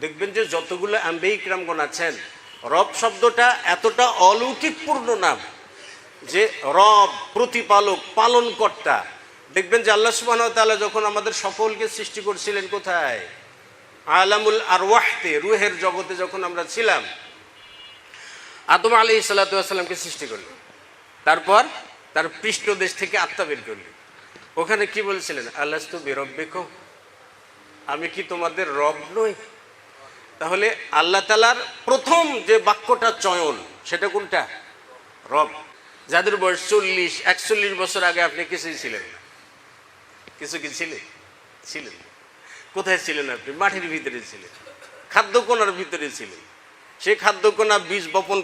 দেখবেন যে যতগুলো আম্বে ইকরামগণ আছেন, রব শব্দটা এতটা অলৌকিকপূর্ণ নাম যে রব, প্রতিপালক, পালনকর্তা। দেখবেন যে আল্লাহ সুবাহ তাআলা যখন আমাদের সকলকে সৃষ্টি করছিলেন কোথায়? আলামুল আর ওয়াহতে রুহের জগতে যখন আমরা ছিলাম, আদম আলী সাল্লাতামকে সৃষ্টি করলেন। তারপর তার পৃষ্ঠদেশ থেকে আত্মা বের করলেন। ওখানে কি বলছিলেন? আল্লাহ তু বেরব্বেক আমি কি তোমাদের রব নই? তাহলে আল্লাহ তালার প্রথম যে বাক্যটা চয়ন, সেটা কোনটা? রব। যাদের বয়স চল্লিশ, একচল্লিশ বছর আগে আপনি কিছুই ছিলেন না। কিছু কি ছিলেন ছিলেন কোথায় ছিলেন আপনি? মাটির ভিতরে ছিলেন। খাদ্যকোনার ভিতরে ছিলেন। সেই খাদ্যকোনা বীজ বপন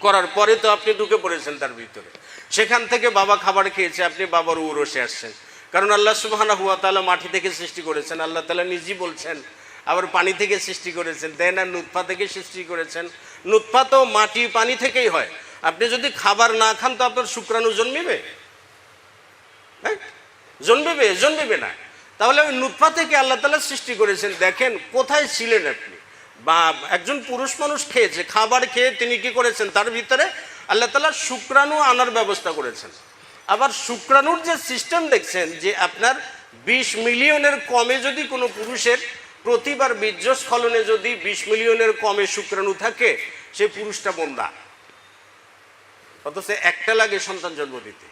করার পরে তো আপনি ঢুকে পড়েছেন তার ভিতরে। সেখান থেকে বাবা খাবার খেয়েছে, আপনি বাবার উরসে আসছেন। কারণ আল্লাহ সুবাহানা হুয়া তালা মাটি থেকে সৃষ্টি করেছেন। আল্লাহ তালা নিজেই বলছেন আবার পানি থেকে সৃষ্টি করেছেন দেন আর নুৎফা থেকে সৃষ্টি করেছেন। নুৎফা তো মাটি, পানি থেকেই হয়। আপনি যদি খাবার না খান, তো আপনার শুক্রাণু জন্মিবে? জন্মিবে জন্মিবে না। তাহলে ওই নুৎফা থেকে আল্লাহ তালা সৃষ্টি করেছেন। দেখেন, কোথায় ছিলেন আপনি? বা একজন পুরুষ মানুষ খেয়েছে, খাবার খেয়ে তিনি কি করেছেন? তার ভিতরে আল্লাহ তালা শুক্রাণু আনার ব্যবস্থা করেছেন। আবার শুক্রাণুর যে সিস্টেম দেখছেন, যে আপনার বিশ মিলিয়নের কমে যদি কোনো পুরুষের প্রতিবার বীর্যস্খলনে যদি বিশ মিলিয়নের কমে শুক্রাণু থাকে, সে পুরুষটা বন্দা। অথচ একটা লাগে সন্তান জন্ম দিতে।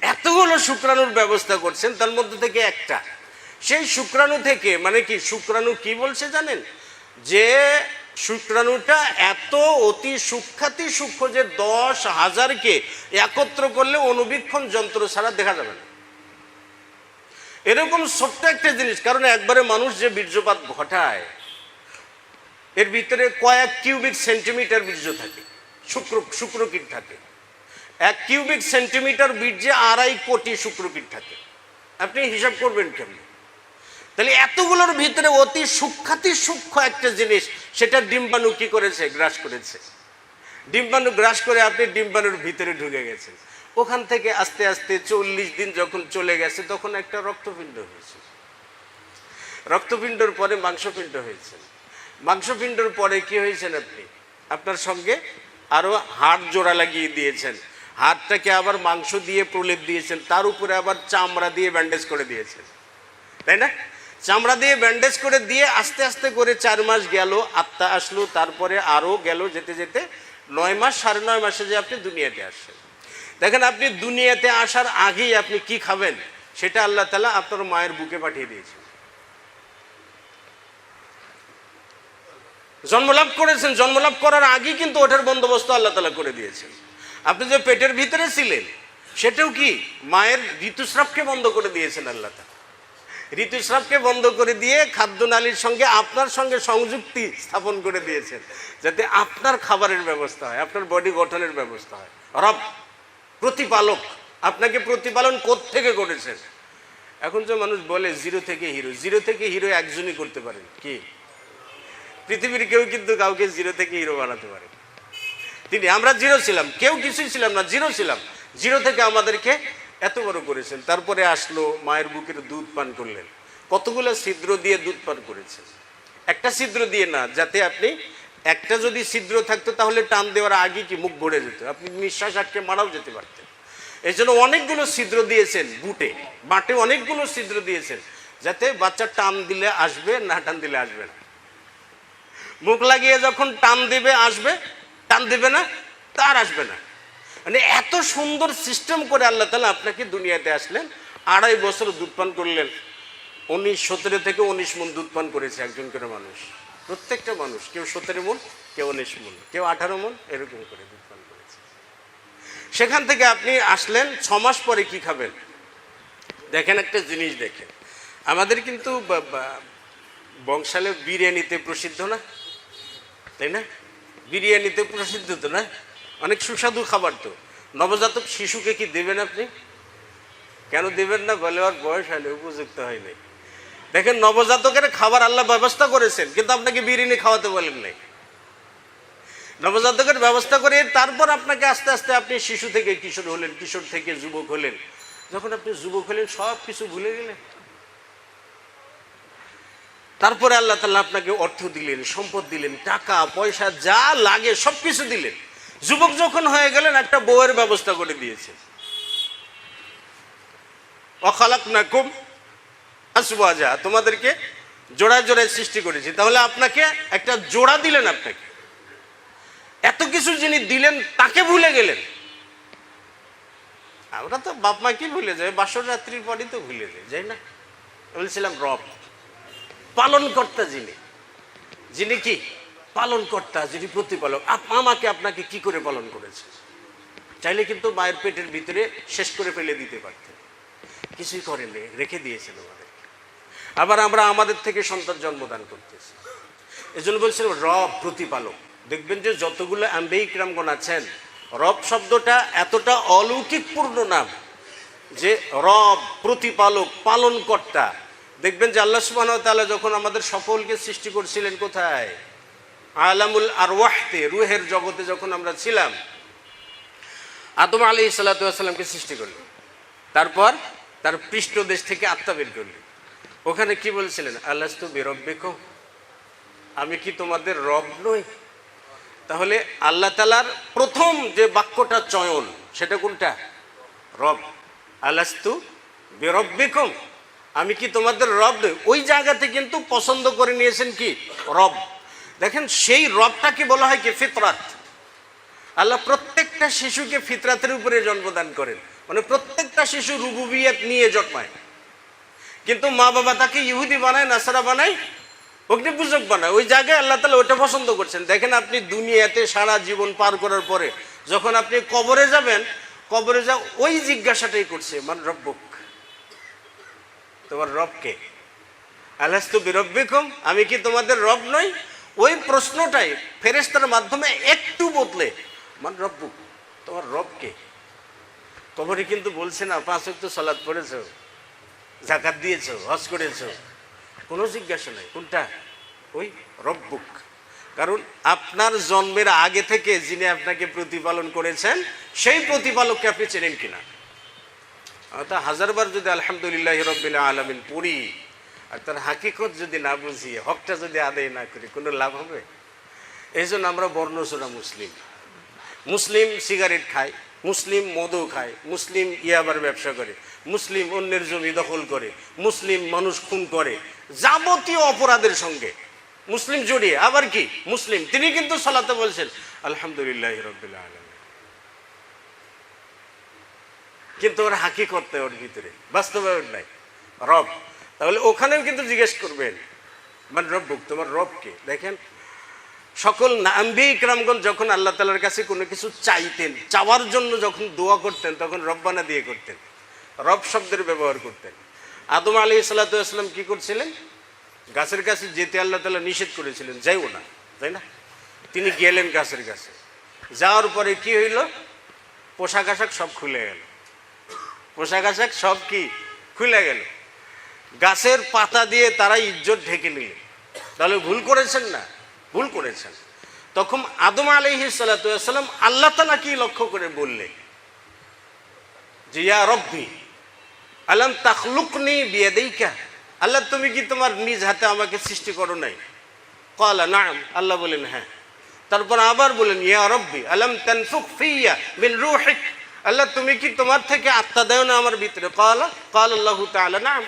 এতগুলো শুক্রাণুর ব্যবস্থা করছেন, তার মধ্যে থেকে একটা। সেই শুক্রাণু থেকে মানে কি, শুক্রাণু কি বলছে জানেন? যে শুক্রাণুটা এত অতি সূক্ষাতি সূক্ষ্ম যে দশ হাজারকে একত্র করলে অনুবীক্ষণ যন্ত্র ছাড়া দেখা যাবে না। এরকম ছোট্ট একটা জিনিস, কারণ একবারে মানুষ যে বীর্যপাত ঘটায়, এর ভিতরে কয়েক কিউবিক সেন্টিমিটার বীর্য থাকে, শুক্র শুক্রকীট থাকে। এক কিউবিক সেন্টিমিটার বীর্যে আড়াই কোটি শুক্রকীট থাকে। আপনি হিসাব করবেন কেমন? তাহলে এতগুলোর ভিতরে অতি সূক্ষাতি সূক্ষ্ম একটা জিনিস, সেটা ডিম্বাণু কি করেছে? গ্রাস করেছে। ডিম্বাণু গ্রাস করে আপনি ডিম্বাণুর ভিতরে ঢুকে গেছেন। ওখান থেকে আস্তে আস্তে চল্লিশ দিন যখন চলে গেছে, তখন একটা রক্তপিণ্ড হয়েছে। রক্তপিণ্ডর পরে মাংসপিণ্ড হয়েছে। মাংসপিণ্ডর পরে কি হয়েছেন আপনি? আপনার সঙ্গে আরও হাড় জোড়া লাগিয়ে দিয়েছেন। হাড়টাকে আবার মাংস দিয়ে প্রলেপ দিয়েছেন, তার উপরে আবার চামড়া দিয়ে ব্যান্ডেজ করে দিয়েছেন। তাই না? চামড়া দিয়ে ব্যান্ডেজ করে দিয়ে আস্তে আস্তে করে চার মাস গেল, আত্মা আসলো, তারপরে আরও গেল যেতে যেতে নয় মাস সাড়ে নয় মাসে যে আপনি দুনিয়াতে আসছেন। দেখেন আপনি দুনিয়াতে আসার আগেই আপনি কি খাবেন? সেটা আল্লাহ তালা আপনার মায়ের বুকে পাঠিয়ে দিয়েছেন জন্মলাভ করেছেন, জন্মলাভ করার আগেই কিন্তু ওঠার বন্দোবস্ত আল্লাহ তালা করে দিয়েছেন। আপনি যে পেটের ভিতরে ছিলেন, সেটাও কি মায়ের ঋতুস্রাবকে বন্ধ করে দিয়েছেন আল্লাহ তালা ঋতুস্রাবকে বন্ধ করে দিয়ে খাদ্যনালীর সঙ্গে আপনার সঙ্গে সংযুক্তি স্থাপন করে দিয়েছেন, যাতে আপনার খাবারের ব্যবস্থা হয়, আপনার বডি গঠনের ব্যবস্থা হয়। রব প্রতিপালক। আপনাকে প্রতিপালন থেকে করেছেন? এখন যে মানুষ বলে জিরো থেকে হিরো, জিরো থেকে হিরো একজনই করতে পারেন। কি? পৃথিবীর কেউ কিন্তু কাউকে জিরো থেকে হিরো বানাতে পারে। তিনি, আমরা জিরো ছিলাম, কেউ কিছুই ছিলাম না, জিরো ছিলাম। জিরো থেকে আমাদেরকে এত বড় করেছেন। তারপরে আসলো, মায়ের বুকের দুধ পান করলেন। কতগুলো ছিদ্র দিয়ে দুধ পান করেছেন? একটা ছিদ্র দিয়ে না, যাতে আপনি একটা যদি ছিদ্র থাকতো, তাহলে টান দেওয়ার আগে কি মুখ ভরে যেত? আপনি নিঃশ্বাস আটকে মারাও যেতে পারতেন। এই জন্য অনেকগুলো ছিদ্র দিয়েছেন বুটে। বাটে অনেকগুলো ছিদ্র দিয়েছেন, যাতে বাচ্চা টান দিলে আসবে, না টান দিলে আসবে না। মুখ লাগিয়ে যখন টান দিবে, আসবে, টান দিবে না, তার আসবে না। মানে এত সুন্দর সিস্টেম করে আল্লাহ তালা আপনাকে দুনিয়াতে আসলেন, আড়াই বছর দুধ পান করলেন। উনিশ, সতেরো থেকে উনিশ মন দুধ পান করেছে একজন করে মানুষ। প্রত্যেকটা মানুষ, কেউ সতেরো মন, কেউ উনিশ মন, কেউ আঠারো মন, এরকম করে পান করেছে। সেখান থেকে আপনি আসলেন, ছ মাস পরে কি খাবেন? দেখেন একটা জিনিস দেখেন। আমাদের কিন্তু বংশালে বিরিয়ানিতে প্রসিদ্ধ না? তাই না? বিরিয়ানিতে প্রসিদ্ধ তো না? অনেক সুস্বাদু খাবার তো। নবজাতক শিশুকে কি দেবেন আপনি? কেন দেবেন না? বলে ওর বয়স হলে উপযুক্ত হয়নি দেখেন নবজাতকের খাবার আল্লাহ ব্যবস্থা করেছেন, কিন্তু আপনাকে বিরিয়ানি খাওয়াতে বলেন নাই। নবজাতকের ব্যবস্থা করে তারপর আপনাকে আস্তে আস্তে আপনি শিশু থেকে কিশোর হলেন, কিশোর থেকে যুবক হলেন। যখন আপনি যুবক হলেন, সব কিছু ভুলে গেলেন। তারপরে আল্লাহ তাল্লাহ আপনাকে অর্থ দিলেন, সম্পদ দিলেন, টাকা, পয়সা যা লাগে সব কিছু দিলেন। যুবক যখন হয়ে গেলেন, একটা বউয়ের ব্যবস্থা করে দিয়েছেন। অখালাক নাকুম আসবাজা, তোমাদেরকে জোড়ায় জোড়ায় সৃষ্টি করেছি। তাহলে আপনাকে একটা জোড়া দিলেন আপনাকে। এত কিছু যিনি দিলেন, তাকে ভুলে গেলেন। আমরা তো বাপ মাকে ভুলে যাই বাসর রাত্রির পরই তো ভুলে যাই যাই না? বলছিলাম রব। পালন কর্তা যিনি যিনি কি? পালন কর্তা যিনি প্রতিপালক। আমাকে আপনাকে কি করে পালন করেছে? চাইলে কিন্তু মায়ের পেটের ভিতরে শেষ করে ফেলে দিতে পারতেন। কিছুই করেনি রেখে দিয়েছেন আমাদের আবার আমরা আমাদের থেকে সন্তান জন্মদান করতেছি। এই জন্য বলছিলাম রব প্রতিপালক। দেখবেন যে যতগুলো আম্বেইক রামগণ আছেন, রব শব্দটা এতটা অলৌকিকপূর্ণ নাম যে রব প্রতিপালক, পালনকর্তা। দেখবেন যে আল্লাহ সুবাহ তাআলা যখন আমাদের সকলকে সৃষ্টি করছিলেন কোথায়? আলামুল আর ওয়াহতে রুহের জগতে যখন আমরা ছিলাম, আদম আলী সাল্লাতামকে সৃষ্টি করলেন। তারপর তার পৃষ্ঠদেশ থেকে আত্মা বের করলেন। ওখানে কি বলছিলেন? আল্লাহ তো বেরব্বেক আমি কি তোমাদের রব নই? তাহলে আল্লাহ তালার প্রথম যে বাক্যটা চয়ন, সেটা কোনটা? রব। আলাস্তু বেরব্বিকম। আমি কি তোমাদের রব নই? ওই জায়গাতে কিন্তু পছন্দ করে নিয়েছেন কি? রব। দেখেন, সেই রবটাকে বলা হয় কি? ফিতরাত। আল্লাহ প্রত্যেকটা শিশুকে ফিতরাতের উপরে জন্মদান করেন। মানে প্রত্যেকটা শিশু রুবুবিয়াত নিয়ে জন্মায়। কিন্তু মা বাবা তাকে ইহুদি বানায়, নাসারা বানায় অগ্নি পূজক বানায়। ওই জায়গায় আল্লাহ তালা ওটা পছন্দ করছেন। দেখেন আপনি দুনিয়াতে সারা জীবন পার করার পরে যখন আপনি কবরে যাবেন, কবরে যা ওই জিজ্ঞাসাটাই করছে, মান রব্বক? তোমার রবকে আল্লাহ বিরব্বিকম? আমি কি তোমাদের রব নই? ওই প্রশ্নটাই ফেরেস্তার মাধ্যমে একটু বদলে, মান রব্বুক? তোমার রবকে কবরে কিন্তু বলছে না, পাঁচ তো সালাদ পড়েছ। জাকাত দিয়েছ, হজ করেছ। কোনো জিজ্ঞাসা নাই, কোনটা? ওই রব্বুক। কারণ আপনার জন্মের আগে থেকে যিনি আপনাকে প্রতিপালন করেছেন, সেই প্রতিপালককে আপনি চেনেন কিনা? তা হাজারবার যদি আলহামদুলিল্লাহ রব্বিল আলমিন পড়ি, আর তার হাকিকত যদি না বুঝি, হকটা যদি আদায় না করি, কোনো লাভ হবে? এই জন্য আমরা বর্ণচোরা মুসলিম। মুসলিম সিগারেট খায়, মুসলিম মদও খায়, মুসলিম ইয়াবার ব্যবসা করে। মুসলিম অন্যের জমি দখল করে, মুসলিম মানুষ খুন করে, যাবতীয় অপরাধের সঙ্গে। মুসলিম জড়িয়ে, আবার কি? মুসলিম। তিনি কিন্তু সালাতে বলছেন, আলহামদুলিল্লাহ রবিল আলম কিন্তু ওর হাকি করতে ওর ভিতরে, বাস্তবায়ন নাই। রব, তাহলে ওখানেও কিন্তু জিজ্ঞেস করবেন মানে রব্বুক, তোমার রবকে দেখেন, সকল নাম্বি ইকরামগণ যখন আল্লাহ তালার কাছে কোনো কিছু চাইতেন, চাওয়ার জন্য যখন দোয়া করতেন, তখন রব্বানা দিয়ে করতেন। রব শব্দের ব্যবহার করতেন। আদম আলী সাল্লাতাম কি করছিলেন? গাছের কাছে যেতে আল্লাহ তালা নিষেধ করেছিলেন, যাইও না, তাই না? তিনি গেলেন গাছের কাছে। যাওয়ার পরে কি হইল? পোশাক আশাক সব খুলে গেল। পোশাক আশাক সব কি? খুলে গেল। গাছের পাতা দিয়ে তারা ইজ্জত ঢেকে নিলেন। তাহলে ভুল করেছেন না? ভুল করেছেন। তখন আদম আলহি সাল্লাম আল্লাহ তালা কি লক্ষ্য করে বললে যে ইয়া রব্বি আলম তাখলুকনি বিয়াদেইকা। আল্লাহ, তুমি কি তোমার নিজ হাতে আমাকে সৃষ্টি করো নাই? কলা নাম। আল্লাহ বলেন হ্যাঁ। তারপর আবার বলেন, ইয়া রব্বি, আলম তানফুক ফিয়া বিন রুহিক। আল্লাহ, তুমি কি তোমার থেকে আত্মা দেও না আমার ভিতরে? কলা কল আল্লাহ তাআলা, নাম।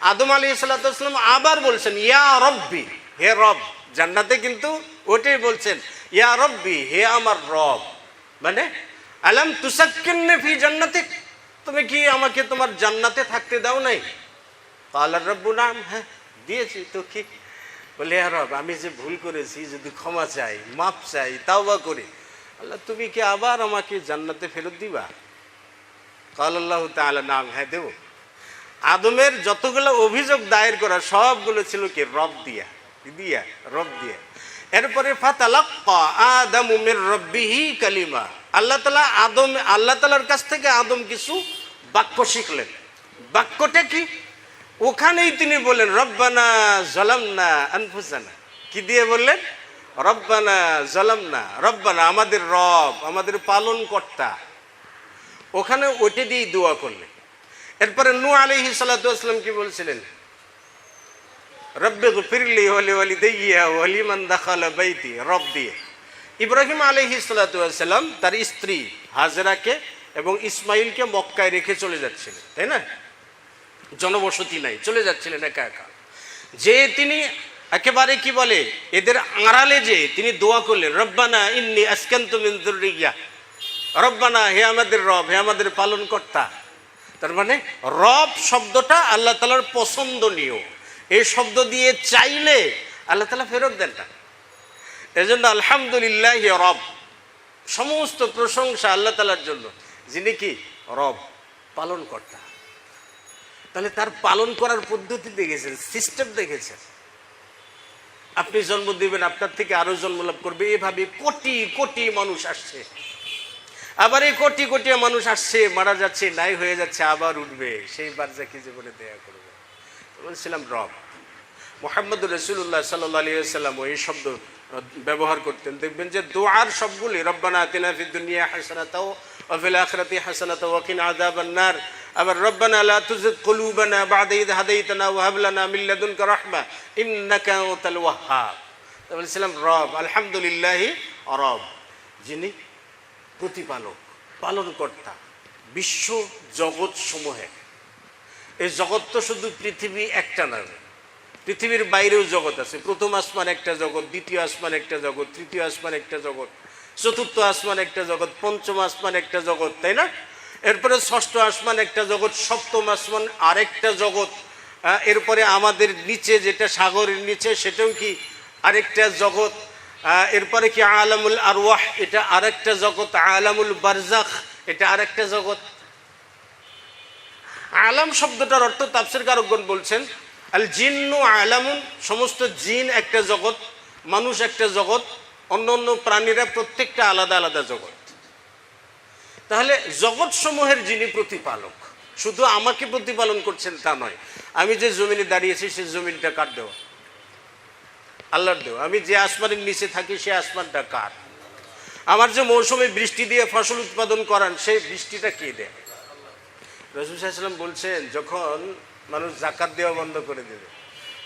আদম আলী সাল্লাম আবার বলছেন, ইয়া রব্বি, হে রব। জান্নাতে কিন্তু ওটাই বলছেন, ইয়া রব্বি, হে আমার রব। মানে আলম তুসাক্কিন্নে ফি জান্নাতে তুমি কি আমাকে তোমার জান্নাতে থাকতে দাও নাই? কালার রব্বু নাম হ্যাঁ দিয়েছি তো কি বলে হ্যাঁ রব, আমি যে ভুল করেছি, যদি ক্ষমা চাই মাপ চাই তাও বা করি, আল্লাহ, তুমি কি আবার আমাকে জান্নাতে ফেরত দিবা? কাল আল্লাহ তাআলা নাম হ্যাঁ দেবো। আদমের যতগুলো অভিযোগ দায়ের করা, সবগুলো ছিল কি? রব দিয়া দিয়া, রব দিয়া। এরপরে, ফাতালাক্কা আদম উমের রব্বিহি কালিমা। আল্লাহ তালা আদম, আল্লাহ তালার কাছ থেকে আদম কিছু বাক্য শিখলেন। বাক্যটা কি? ওখানেই তিনি বললেন, রব্বানা জলামনা আনফুসানা। কি দিয়ে বললেন? রব্বানা জলামনা, রব্বানা আমাদের রব, আমাদের পালন কর্তা ওখানে ওটে দিয়েই দোয়া করলেন। এরপরে নু আলিহি সাল্লাম কি বলছিলেন? রব্বে ফিরলি হলি হলি দেইয়া হলি মান দাখালা বাইতি, রব দিয়ে। ইব্রাহিম আলহি সাল্লাম তার স্ত্রী হাজরাকে এবং ইসমাইলকে মক্কায় রেখে চলে যাচ্ছিলেন, তাই না? জনবসতি নাই, চলে যাচ্ছিলেন একা একা। যে তিনি একেবারে কি বলে, এদের আড়ালে যে তিনি দোয়া করলেন, রব্বানা ইন্নি আসকান্ত রব্বানা, হে আমাদের রব, হে আমাদের পালন কর্তা তার মানে রব শব্দটা আল্লাহ তালার পছন্দনীয়। এই শব্দ দিয়ে চাইলে আল্লাহ তালা ফেরত দেন না। এজন্য আলহামদুলিল্লাহ রব। সমস্ত প্রশংসা আল্লাহ তালার জন্য। যিনি কি? রব পালন কর্তা তাহলে তার পালন করার পদ্ধতি দেখেছেন, সিস্টেম দেখেছেন। আপনি জন্ম দিবেন, আপনার থেকে আরও জন্ম লাভ করবে। এভাবে কোটি কোটি মানুষ আসছে। আবার এই কোটি কোটি মানুষ আসছে, মারা যাচ্ছে, নাই হয়ে যাচ্ছে, আবার উঠবে। সেই বার্জাকে জীবনে দেয়া করবে বলছিলাম রব। মোহাম্মদ রসুল্লাহ সাল্লাহ আলিয়াল্লাম এই শব্দ ব্যবহার করতেন। দেখবেন যে দোয়ার সবগুলি রব্বানা আতিনা দুনিয়া হাসানাতাও ওয়াফিল আখিরাতি হাসানাতাও ওয়াকিনা আযাবান নার। আবার, রব্বানা লা তুযিগ কুলুবানা বা'দা ইদ হাদাইতানা ওয়া হাব লানা মিন লাদুনকা রাহমা, ইন্নাকা আনতাল ওয়াহ্হাব। বলছিলাম রব, আলহামদুলিল্লাহ, রব, যিনি প্রতিপালক, পালনকর্তা, বিশ্ব জগৎ সমূহে। এই জগৎ তো শুধু পৃথিবী একটা নয়। পৃথিবীর বাইরেও জগৎ আছে। প্রথম আসমান একটা জগৎ, দ্বিতীয় আসমান একটা জগৎ, তৃতীয় আসমান একটা জগৎ, চতুর্থ আসমান একটা জগৎ, পঞ্চম আসমান একটা জগৎ, তাই না? এরপরে ষষ্ঠ আসমান একটা জগৎ, সপ্তম আসমান আরেকটা জগৎ। এরপরে আমাদের নিচে যেটা সাগরের নিচে, সেটাও কি আরেকটা জগৎ? এরপরে কি আলামুল আরওয়াহ, এটা আরেকটা জগৎ, আলামুল বারজাখ, এটা আরেকটা জগৎ। আলাম শব্দটার অর্থ তাফসির কারকগণ বলছেন আল জিন্নু আলামুন, সমস্ত জিন একটা জগৎ, মানুষ একটা জগৎ, অন্য অন্য প্রাণীরা প্রত্যেকটা আলাদা আলাদা জগৎ। তাহলে জগৎ সমূহের যিনি প্রতিপালক, শুধু আমাকে প্রতিপালন করছেন তা নয়, আমি যে জমিনে দাঁড়িয়েছি সে জমিনটা কার দেওয়া? আল্লাহর দেওয়া। আমি যে আসমানের নিচে থাকি সে আসমানটা কার? আমার যে মৌসুমে বৃষ্টি দিয়ে ফসল উৎপাদন করান, সেই বৃষ্টিটা কে দেয়? রসুল সাল্লাম বলছেন, যখন মানুষ জাকাত দেওয়া বন্ধ করে দেবে।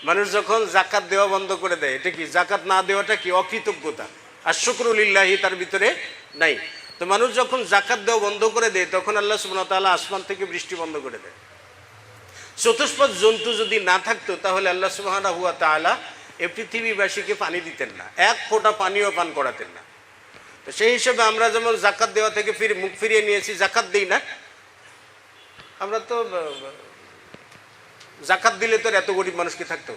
মানুষ যখন জাকাত দেওয়া বন্ধ করে দেয়, এটা কি? জাকাত না দেওয়াটা কি? অকৃতজ্ঞতা। আর শুক্রুলিল্লাহি তার ভিতরে নাই। তো মানুষ যখন জাকাত দেওয়া বন্ধ করে দেয়, তখন আল্লাহ তাআলা আসমান থেকে বৃষ্টি বন্ধ করে দেয়। চতুষ্পদ জন্তু যদি না থাকতো, তাহলে আল্লাহ সুবহানাহু ওয়া তাআলা এ পৃথিবীবাসীকে পানি দিতেন না। এক ফোঁটা পানিও পান করাতেন না। তো সেই হিসেবে আমরা যেমন জাকাত দেওয়া থেকে ফিরে মুখ ফিরিয়ে নিয়েছি, জাকাত দিই না। আমরা তো জাকাত দিলে তো এত গরিব মানুষ কি থাকতো?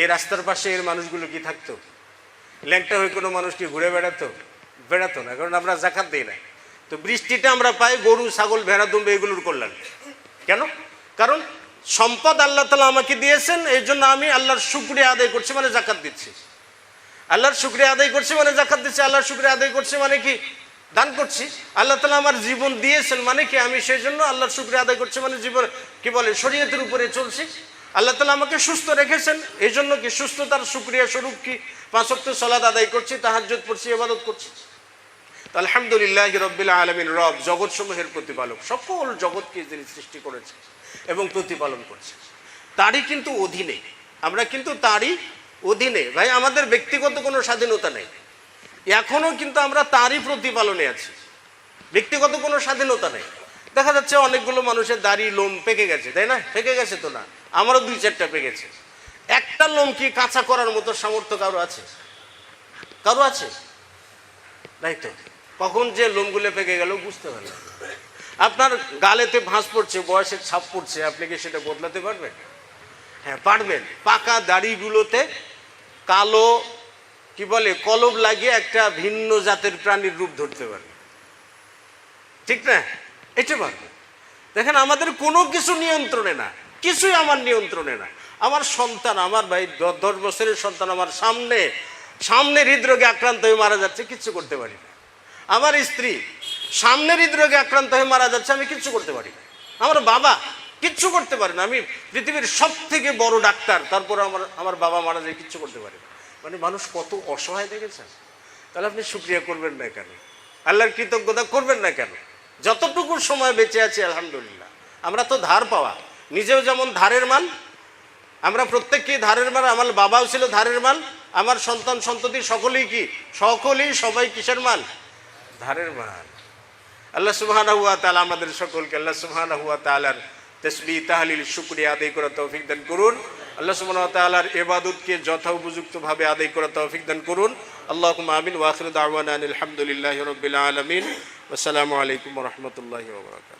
এই রাস্তার পাশে এর মানুষগুলো কি থাকতো? ল্যাংটা হয়ে কোনো মানুষ কি ঘুরে বেড়াতো? বেড়াতো না, কারণ আমরা জাকাত দিই না। তো বৃষ্টিটা আমরা পাই গরু, ছাগল, ভেড়া, দুম্বে, এগুলোর কল্যাণ। কেন? কারণ সম্পদ আল্লাহ তালা আমাকে দিয়েছেন, এই জন্য আমি আল্লাহর শুক্রিয়া আদায় করছি মানে জাকাত দিচ্ছি। আল্লাহর শুক্রিয়া আদায় করছি মানে জাকাত দিচ্ছি, আল্লাহর শুক্রিয়া আদায় করছি মানে কি? দান করছি। আল্লাহ তালা আমার জীবন দিয়েছেন মানে কি? আমি সেই জন্য আল্লাহর শুক্রিয়া আদায় করছি মানে জীবন, কি বলে, শরীয়তের উপরে চলছি। আল্লাহ তালা আমাকে সুস্থ রেখেছেন। এই জন্য কি সুস্থতার শুক্রিয়া স্বরূপ কি? পাঁচ পাঁচক্ত সলাদ আদায় করছি, তাহাজ্জুদ পড়ছি, ইবাদত করছি। আলহামদুলিল্লাহ রব্বিল আলমিন, রব জগৎসমূহের প্রতিপালক, সকল জগৎকে যিনি সৃষ্টি করেছে এবং প্রতিপালন করছে তারই কিন্তু অধীনে, আমরা কিন্তু তারই অধীনে। ভাই, আমাদের ব্যক্তিগত কোনো স্বাধীনতা নেই। এখনও কিন্তু আমরা তারই প্রতিপালনে আছি। ব্যক্তিগত কোনো স্বাধীনতা নেই। দেখা যাচ্ছে অনেকগুলো মানুষের দাড়ি, লোম পেকে গেছে, তাই না? পেকে গেছে তো না। আমারও দুই চারটা পেকেছে একটা লোম কি কাঁচা করার মতো সামর্থ্য কারও আছে? কারও আছে? তাই তো। কখন যে লোমগুলো পেকে গেল বুঝতে পারলাম আপনার গালেতে ভাঁজ পড়ছে, বয়সের ছাপ পড়ছে, আপনি কি সেটা বদলাতে পারবেন? হ্যাঁ পারবেন। পাকা দাড়িগুলোতে কালো কি বলে, কলব লাগিয়ে একটা ভিন্ন জাতের প্রাণীর রূপ ধরতে পারবে ঠিক না? এটা পারবে দেখেন, আমাদের কোনো কিছু নিয়ন্ত্রণে না, কিছুই আমার নিয়ন্ত্রণে না। আমার সন্তান, আমার ভাই দশ বছরের সন্তান আমার সামনে সামনে হৃদরোগে আক্রান্ত হয়ে মারা যাচ্ছে কিচ্ছু করতে পারি না। আমার স্ত্রী, সামনে হৃদরোগে আক্রান্ত হয়ে মারা যাচ্ছে, আমি কিচ্ছু করতে পারি না। আমার বাবা কিচ্ছু করতে পারে না। আমি পৃথিবীর সব থেকে বড় ডাক্তার, তারপর আমার আমার বাবা মারা যায় কিচ্ছু করতে পারে না। মানে মানুষ কত অসহায় দেখেছেন? তাহলে আপনি সুক্রিয়া করবেন না কেন? আল্লাহর কৃতজ্ঞতা করবেন না কেন? যতটুকু সময় বেঁচে আছি, আলহামদুলিল্লাহ। আমরা তো ধার পাওয়া। নিজেও যেমন ধারের মান আমরা প্রত্যেককেই ধারের মাল, আমার বাবাও ছিল ধারের মাল, আমার সন্তান সন্ততি সকলেই কি? সকলেই সবাই কিসের মাল? ধারের মাল। আল্লাহ সুবহান হুয়া তাআলা আমাদের সকলকে, আল্লাহ সুবহান হুয়া তাআলার তসবি তাহলিল শুক্রিয়া আদায় করার তৌফিক দান করুন। আল্লাহ সুবহান ওয়া তাআলার ইবাদতকে যথা উপযুক্তভাবে আদায় করা তৌফিক দান করুন। আল্লাহ আমিন। ওয়া আখিরু দাওয়ানা আনিল হামদুলিল্লাহি রাব্বিল আলামিন। ওয়া আসসালামু আলাইকুম রাহমাতুল্লাহি বারাকাতুহু।